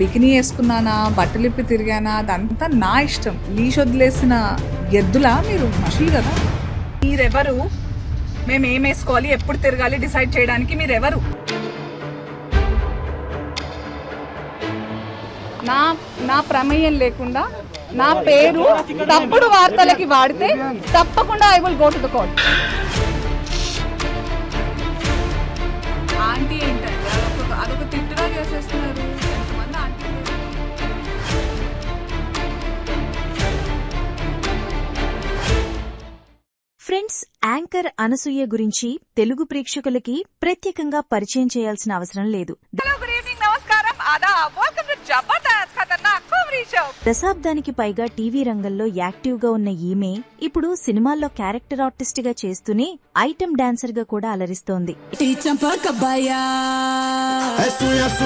Bikini వేసుకున్నానా బట్టలు ఇప్పి తిరిగానా అదంతా నా ఇష్టం. లీష్ వదిలేసిన ఎద్దులా మీరు? మనుషులు కదా. మీరెవరు? మేము ఏం వేసుకోవాలి? ఎప్పుడు తిరగాలి? డిసైడ్ చేయడానికి మీరెవరు? నా నా ప్రమేయం లేకుండా నా పేరు తప్పుడు వార్తలకి వాడితే తప్పకుండా I will go to the court aunty ఏంటంటే అదొక తిట్టుగా చేసేస్తున్నారు. యాంకర్ అనసూయ గురించి తెలుగు ప్రేక్షకులకి ప్రత్యేకంగా పరిచయం చేయాల్సిన అవసరం లేదు. హలో గుడ్ ఈవినింగ్ నమస్కారం. ఆదా welcome to Jabardasth Khatarnak comedy show దశాబ్దానికి పైగా టీవీ రంగంలో యాక్టివ్గా ఉన్న ఈమె ఇప్పుడు సినిమాల్లో క్యారెక్టర్ ఆర్టిస్ట్గా చేస్తూనే ఐటమ్ డాన్సర్గా కూడా అలరిస్తోంది.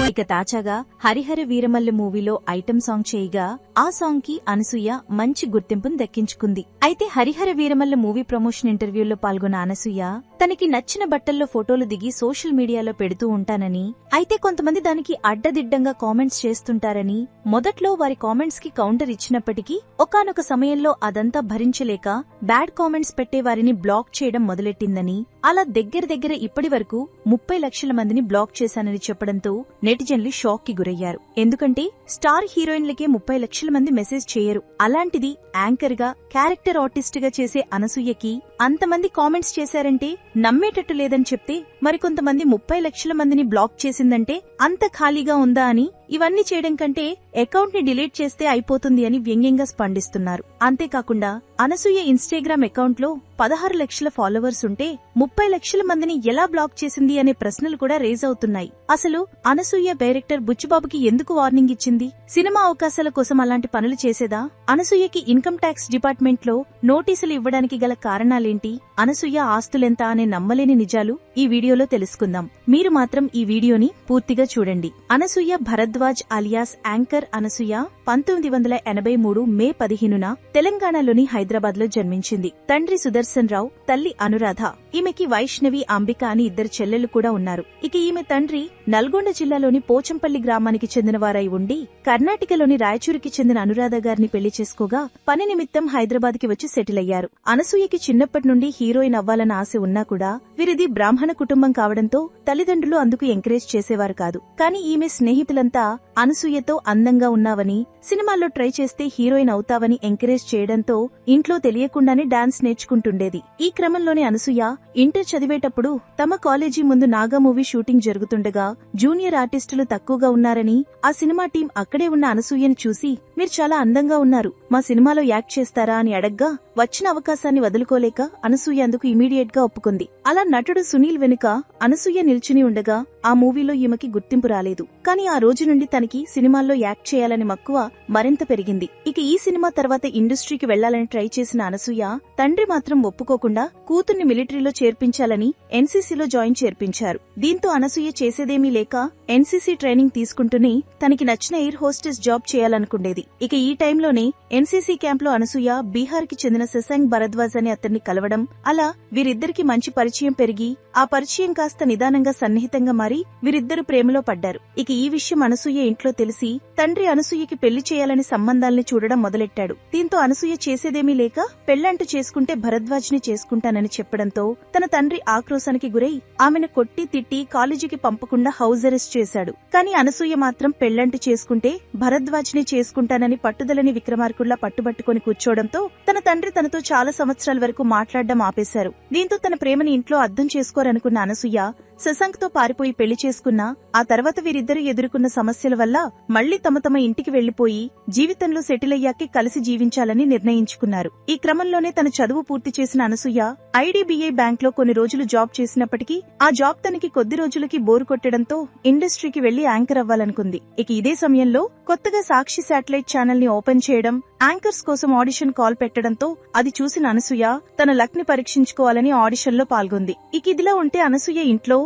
ఇక తాజాగా హరిహర వీరమల్లు మూవీలో ఐటమ్ సాంగ్ చేయగా ఆ సాంగ్కి అనసూయ మంచి గుర్తింపును దక్కించుకుంది. అయితే హరిహర వీరమల్ల మూవీ ప్రమోషన్ ఇంటర్వ్యూలో పాల్గొన్న అనసూయ తనకి నచ్చిన బట్టల్లో ఫోటోలు దిగి సోషల్ మీడియాలో పెడుతూ ఉంటానని అయితే కొంతమంది దానికి అడ్డదిడ్డంగా కామెంట్స్ చేస్తుంటారని మొదట్లో వారి కామెంట్స్కి కౌంటర్ ఇచ్చినప్పటికీ ఒకానొక సమయంలో అదంతా భరించలేక బ్యాడ్ కామెంట్స్ పెట్టే వారిని బ్లాక్ చేయడం మొదలెట్టిందని అలా దగ్గర దగ్గర ఇప్పటి వరకు ముప్పై లక్షల మందిని బ్లాక్ చేశానని చెప్పడంతో నెటిజన్లు షాక్కి గురయ్యారు. ఎందుకంటే స్టార్ హీరోయిన్లకే ముప్పై లక్షల మంది మెసేజ్ చేయరు. అలాంటిది యాంకర్గా క్యారెక్టర్ ఆర్టిస్ట్గా చేసే అనసూయకి అంతమంది కామెంట్స్ చేశారంటే నమ్మేటట్టు లేదని చెప్తే మరికొంతమంది ముప్పై లక్షల మందిని బ్లాక్ చేసిందంటే అంత ఖాళీగా ఉందా అని ఇవన్నీ చేయడం కంటే అకౌంట్ని డిలీట్ చేస్తే అయిపోతుంది అని వ్యంగ్యంగా స్పందిస్తున్నారు. అంతేకాకుండా అనసూయ ఇన్స్టాగ్రామ్ అకౌంట్లో పదహారు లక్షల ఫాలోవర్స్ ఉంటే ముప్పై లక్షల మందిని ఎలా బ్లాక్ చేసింది అనే ప్రశ్నలు కూడా రేజ్ అవుతున్నాయి. అసలు అనసూయ డైరెక్టర్ బుచ్చిబాబుకి ఎందుకు వార్నింగ్ ఇచ్చింది? సినిమా అవకాశాల కోసం అలాంటి పనులు చేసేదా? అనసూయకి ఇన్కమ్ ట్యాక్స్ డిపార్ట్మెంట్లో నోటీసులు ఇవ్వడానికి గల కారణాలేంటి? అనసూయ ఆస్తులెంత అనే నమ్మలేని నిజాలు ఈ వీడియో వీడియోలో తెలుసుకుందాం. మీరు మాత్రం ఈ వీడియోని పూర్తిగా చూడండి. అనసూయ భరద్వాజ్ అలియాస్ యాంకర్ అనసూయ పంతొమ్మిది వందల ఎనభై మూడు మే పదిహేనున తెలంగాణలోని హైదరాబాద్లో జన్మించింది. తండ్రి సుదర్శన్ రావు తల్లి అనురాధ. ఈమెకి వైష్ణవి అంబిక అని ఇద్దరు చెల్లెలు కూడా ఉన్నారు. ఇక ఈమె తండ్రి నల్గొండ జిల్లాలోని పోచంపల్లి గ్రామానికి చెందినవారై ఉండి కర్ణాటకలోని రాయచూరికి చెందిన అనురాధ గారిని పెళ్ళి చేసుకోగా పని నిమిత్తం హైదరాబాద్కి వచ్చి సెటిల్ అయ్యారు. అనసూయకి చిన్నప్పటి నుండి హీరోయిన్ అవ్వాలన్న ఆశ ఉన్నా కూడా వీరిది బ్రాహ్మణ కుటుంబం కావడంతో తల్లిదండ్రులు అందుకు ఎంకరేజ్ చేసేవారు కాదు. కానీ ఈమె స్నేహితులంతా అనసూయతో అందంగా ఉన్నావని సినిమాల్లో ట్రై చేస్తే హీరోయిన్ అవుతావని ఎంకరేజ్ చేయడంతో ఇంట్లో తెలియకుండానే డాన్స్ నేర్చుకుంటుండేది. ఈ క్రమంలోనే అనసూయ ఇంటర్ చదివేటప్పుడు తమ కాలేజీ ముందు నాగా మూవీ షూటింగ్ జరుగుతుండగా జూనియర్ ఆర్టిస్టులు తక్కువగా ఉన్నారని ఆ సినిమా టీం అక్కడే ఉన్న అనసూయను చూసి మీరు చాలా అందంగా ఉన్నారు. మా సినిమాలో యాక్ట్ చేస్తారా అని అడగ్గా వచ్చిన అవకాశాన్ని వదులుకోలేక అనసూయ అందుకు ఇమీడియట్గా ఒప్పుకుంది. అలా నటుడు సునీల్ వెనుక అనసూయ నిల్చుని ఉండగా ఆ మూవీలో ఈమెకి గుర్తింపు రాలేదు. కానీ ఆ రోజు నుండి తనకి సినిమాల్లో యాక్ట్ చేయాలని మక్కువ మరింత పెరిగింది. ఇక ఈ సినిమా తర్వాత ఇండస్ట్రీకి వెళ్ళాలని ట్రై చేసిన అనసూయ తండ్రి మాత్రం ఒప్పుకోకుండా కూతుర్ని మిలిటరీలో చేర్పించాలని ఎన్సీసీలో జాయిన్ చేర్పించారు. దీంతో అనసూయ చేసేదేమీ లేక ఎన్సీసీ ట్రైనింగ్ తీసుకుంటూనే తనకి నచ్చిన ఎయిర్ హోస్టెస్ జాబ్ చేయాలనుకుండేది. ఇక ఈ టైంలోనే ఎన్సీసీ క్యాంప్లో అనసూయ బీహార్కి చెందిన శశాంక్ భరద్వాజ్ అనే అతన్ని కలవడం అలా వీరిద్దరికి మంచి పరిచయం పెరిగి ఆ పరిచయం కాస్త నిదానంగా సన్నిహితంగా మారి వీరిద్దరు ప్రేమలో పడ్డారు. ఇక ఈ విషయం అనసూయ ఇంట్లో తెలిసి తండ్రి అనసూయకి పెళ్ళి చేయాలని సంబంధాల్ని చూడడం మొదలెట్టాడు. దీంతో అనసూయ చేసేదేమీ లేక పెళ్ళంటూ చేసుకుంటే భరద్వాజ్ని చేసుకుంటానని చెప్పడంతో తన తండ్రి ఆక్రోశానికి గురై ఆమెను కొట్టి తిట్టి కాలేజీకి పంపకుండా హౌస్ అరెస్ట్ చేశాడు. కానీ అనసూయ మాత్రం పెళ్ళంటూ చేసుకుంటే భరద్వాజ్ని చేసుకుంటానని పట్టుదలని విక్రమార్కుల్లా పట్టుబట్టుకుని కూర్చోవడంతో తన తండ్రి తనతో చాలా సంవత్సరాల వరకు మాట్లాడడం ఆపేశారు. దీంతో తన ప్రేమని ఇంట్లో అర్థం చేసుకోరనుకున్న అనసూయ శశాంక్తో పారిపోయి పెళ్ళి చేసుకున్నా ఆ తర్వాత వీరిద్దరూ ఎదుర్కొన్న సమస్యల వల్ల మళ్ళీ తమ తమ ఇంటికి వెళ్ళిపోయి జీవితంలో సెటిల్ అయ్యాకే కలిసి జీవించాలని నిర్ణయించుకున్నారు. ఈ క్రమంలోనే తన చదువు పూర్తి చేసిన అనసూయ ఐడీబీఐ బ్యాంక్లో కొన్ని రోజులు జాబ్ చేసినప్పటికీ ఆ జాబ్ తనకి కొద్ది రోజులకి బోరు కొట్టడంతో ఇండస్ట్రీకి వెళ్ళి యాంకర్ అవ్వాలనుకుంది. ఇక ఇదే సమయంలో కొత్తగా సాక్షి శాటిలైట్ ఛానల్ని ఓపెన్ చేయడం యాంకర్స్ కోసం ఆడిషన్ కాల్ పెట్టడంతో అది చూసిన అనసూయ తన లక్ని పరీక్షించుకోవాలని ఆడిషన్లో పాల్గొంది. ఇక ఇదిలా ఉంటే అనసూయ ఇంట్లో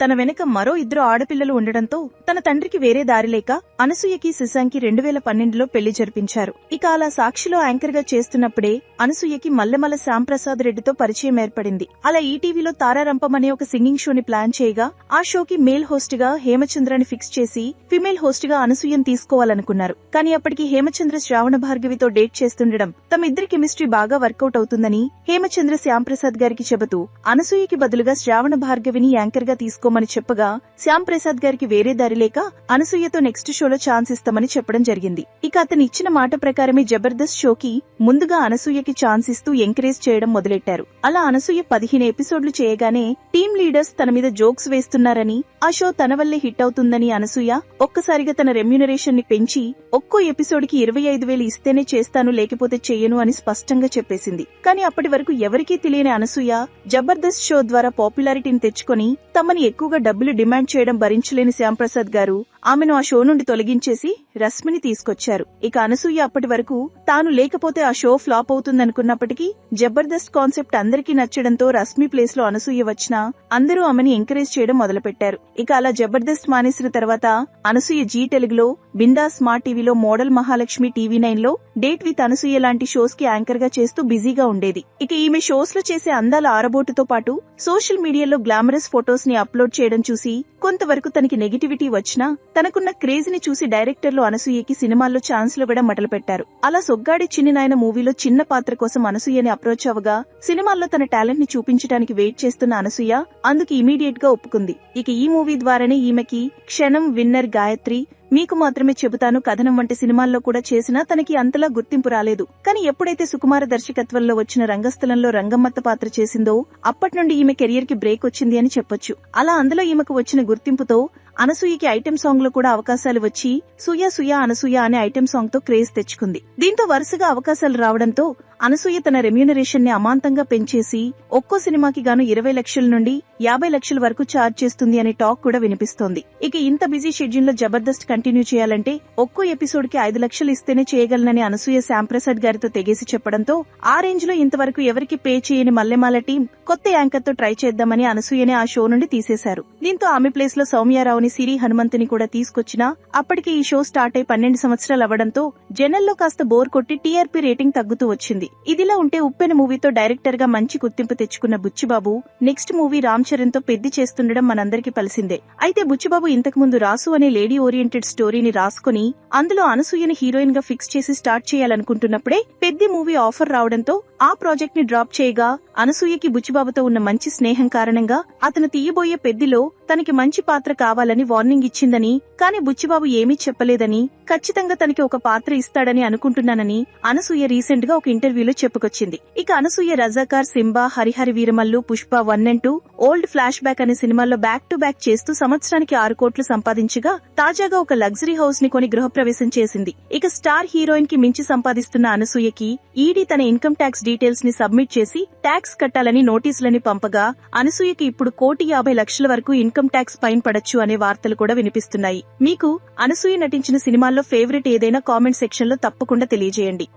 తన వెనక మరో ఇద్దరు ఆడపిల్లలు ఉండడంతో తన తండ్రికి వేరే దారి లేక అనసూయకి శశాంకి రెండు వేల పన్నెండులో పెళ్ళి జరిపించారు. ఇక అలా సాక్షిలో యాంకర్గా చేస్తున్నప్పుడే అనసూయకి మల్లెమల శ్యాంప్రసాద్ రెడ్డితో పరిచయం ఏర్పడింది. అలా ఈటీవీలో తారారంపం అనే ఒక సింగింగ్ షోని ప్లాన్ చేయగా ఆ షోకి మేల్ హోస్ట్గా హేమచంద్రని ఫిక్స్ చేసి ఫిమేల్ హోస్ట్గా అనసూయను తీసుకోవాలనుకున్నారు. కానీ అప్పటికి హేమచంద్ర శ్రావణ భార్గవితో డేట్ చేస్తుండడం తమిద్దరి కెమిస్ట్రీ బాగా వర్కౌట్ అవుతుందని హేమచంద్ర శ్యాంప్రసాద్ గారికి చెబుతూ అనసూయకి బదులుగా శ్రావణ భార్గవిని యాంకర్గా తీసుకోమని చెప్పగా శ్యాంప్రసాద్ గారికి వేరే దారి లేక అనసూయతో నెక్స్ట్ షోలో ఛాన్స్ ఇస్తామని చెప్పడం జరిగింది. ఇక అతను ఇచ్చిన మాట ప్రకారమే జబర్దస్త్ షోకి ముందుగా అనసూయకి ఛాన్స్ ఇస్తూ ఎంకరేజ్ చేయడం మొదలెట్టారు. అలా అనసూయ పదిహేను ఎపిసోడ్లు చేయగానే టీమ్ లీడర్స్ తన మీద జోక్స్ వేస్తున్నారని ఆ షో తన వల్లే హిట్ అవుతుందని అనసూయ ఒక్కసారిగా తన రెమ్యునరేషన్ని పెంచి ఒక్కో ఎపిసోడ్కి ఇరవై ఐదు వేలు ఇస్తేనే చేస్తాను లేకపోతే చెయ్యను అని స్పష్టంగా చెప్పేసింది. కానీ అప్పటి వరకు ఎవరికీ తెలియని అనసూయ జబర్దస్త్ షో ద్వారా పాపులారిటీని తెచ్చుకొని తమని ఎక్కువగా డబ్బులు డిమాండ్ చేయడం భరించలేని శ్యాంప్రసాద్ గారు. ఆమెను ఆ షో నుండి తొలగించేసి రశ్మిని తీసుకొచ్చారు. ఇక అనసూయ అప్పటి వరకు తాను లేకపోతే ఆ షో ఫ్లాప్ అవుతుందనుకున్నప్పటికీ జబర్దస్త్ కాన్సెప్ట్ అందరికీ నచ్చడంతో రశ్మి ప్లేస్లో అనసూయ వచ్చినా అందరూ ఆమెని ఎంకరేజ్ చేయడం మొదలుపెట్టారు. ఇక అలా జబర్దస్త్ మానేసిన తర్వాత అనసూయ జీ తెలుగులో బిందా స్మార్ట్ టీవీలో మోడల్ మహాలక్ష్మి టీవీ నైన్లో డేట్ విత్ అనసూయ లాంటి షోస్కి యాంకర్గా చేస్తూ బిజీగా ఉండేది. ఇక ఈమె షోస్లో చేసే అందాల ఆరబోటుతో పాటు సోషల్ మీడియాలో గ్లామరస్ ఫొటోస్ని అప్లోడ్ చేయడం చూసి కొంతవరకు తనకి నెగిటివిటీ వచ్చినా తనకున్న క్రేజ్ని చూసి డైరెక్టర్లు అనసూయకి సినిమాల్లో ఛాన్స్లు కూడా మొదలుపెట్టారు. అలా సొగ్గాడి చిన్ని నాయన మూవీలో చిన్న పాత్ర కోసం అనసూయని అప్రోచ్ అవగా సినిమాల్లో తన టాలెంట్ని చూపించడానికి వెయిట్ చేస్తున్న అనసూయ అందుకు ఇమీడియట్గా ఒప్పుకుంది. ఇక ఈ మూవీ ద్వారానే ఈమెకి క్షణం విన్నర్ గాయత్రి మీకు మాత్రమే చెబుతాను కథనం వంటి సినిమాల్లో కూడా చేసినా తనకి అంతలా గుర్తింపు రాలేదు. కానీ ఎప్పుడైతే సుకుమార దర్శకత్వంలో వచ్చిన రంగస్థలంలో రంగమ్మత్త పాత్ర చేసిందో అప్పటి నుండి ఈమె కెరియర్కి బ్రేక్ వచ్చింది అని చెప్పొచ్చు. అలా అందులో ఈమెకు వచ్చిన గుర్తింపుతో అనసూయకి ఐటెం సాంగ్లో కూడా అవకాశాలు వచ్చి సుయ సుయ అనసూయ అనే ఐటెం సాంగ్తో క్రేజ్ తెచ్చుకుంది. దీంతో వరుసగా అవకాశాలు రావడంతో అనసూయ తన రెమ్యూనరేషన్ని అమాంతంగా పెంచేసి ఒక్కో సినిమాకి గాను ఇరవై లక్షల నుండి యాభై లక్షల వరకు ఛార్జ్ చేస్తుంది అనే టాక్ కూడా వినిపిస్తోంది. ఇక ఇంత బిజీ షెడ్యూల్లో జబర్దస్త్ కంటిన్యూ చేయాలంటే ఒక్కో ఎపిసోడ్కి ఐదు లక్షలు ఇస్తేనే చేయగలనని అనసూయ శ్యాంప్రసాద్ గారితో తెగేసి చెప్పడంతో ఆ రేంజ్లో ఇంతవరకు ఎవరికి పే చేయని మల్లెమాల టీం కొత్త యాంకర్తో ట్రై చేద్దామని అనసూయనే ఆ షో నుండి తీసేశారు. దీంతో ఆమె ప్లేస్లో సౌమ్యారావుని సిరి హనుమంతుని కూడా తీసుకొచ్చినా అప్పటికి ఈ షో స్టార్ట్ అయి పన్నెండు సంవత్సరాలు అవ్వడంతో జనల్లో కాస్త బోర్ కొట్టి టీఆర్పీ రేటింగ్ తగ్గుతూ వచ్చింది. ఇదిలా ఉంటే ఉప్పెన మూవీతో డైరెక్టర్గా మంచి గుర్తింపు తెచ్చుకున్న బుచ్చిబాబు నెక్స్ట్ మూవీ రామ్ చరణ్తో పెద్ది చేస్తుండడం మనందరికీ పలిసిందే అయితే బుచ్చిబాబు ఇంతకుముందు రాసు అనే లేడీ ఓరియంటెడ్ స్టోరీని రాసుకుని అందులో అనసూయని హీరోయిన్గా ఫిక్స్ చేసి స్టార్ట్ చేయాలనుకుంటున్నప్పుడే పెద్ది మూవీ ఆఫర్ రావడంతో ఆ ప్రాజెక్ట్ని డ్రాప్ చేయగా అనసూయకి బుచ్చిబాబుతో ఉన్న మంచి స్నేహం కారణంగా అతను తీయబోయే పెద్దిలో తనకి మంచి పాత్ర కావాలని వార్నింగ్ ఇచ్చిందని కానీ బుచ్చిబాబు ఏమీ చెప్పలేదని ఖచ్చితంగా తనకి ఒక పాత్ర ఇస్తాడని అనుకుంటున్నానని అనసూయ రీసెంట్గా ఒక ఇంటర్వ్యూలో చెప్పుకొచ్చింది. ఇక Anasuya Razakar Simba Harihara Veeramallu Pushpa one and two old flashback అనే సినిమాల్లో బ్యాక్ టు బ్యాక్ చేస్తూ సంవత్సరానికి ఆరు కోట్లు సంపాదించగా తాజాగా ఒక లగ్జరీ హౌస్ని కొని గృహప్రవేశం చేసింది. ఇక స్టార్ హీరోయిన్కి మించి సంపాదిస్తున్న అనసూయకి ఈడీ తన ఇన్కమ్ ట్యాక్స్ డీటెయిల్స్ని సబ్మిట్ చేసి ట్యాక్స్ కట్టాలని నోటీసులని పంపగా అనసూయకి ఇప్పుడు కోటి యాభై లక్షల వరకు ఇన్కమ్ ట్యాక్స్ పైన పడొచ్చు అనే వార్తలు కూడా వినిపిస్తున్నాయి. మీకు అనసూయ నటించిన సినిమాల్లో ఫేవరెట్ ఏదైనా కామెంట్ సెక్షన్లో తప్పకుండా తెలియజేయండి.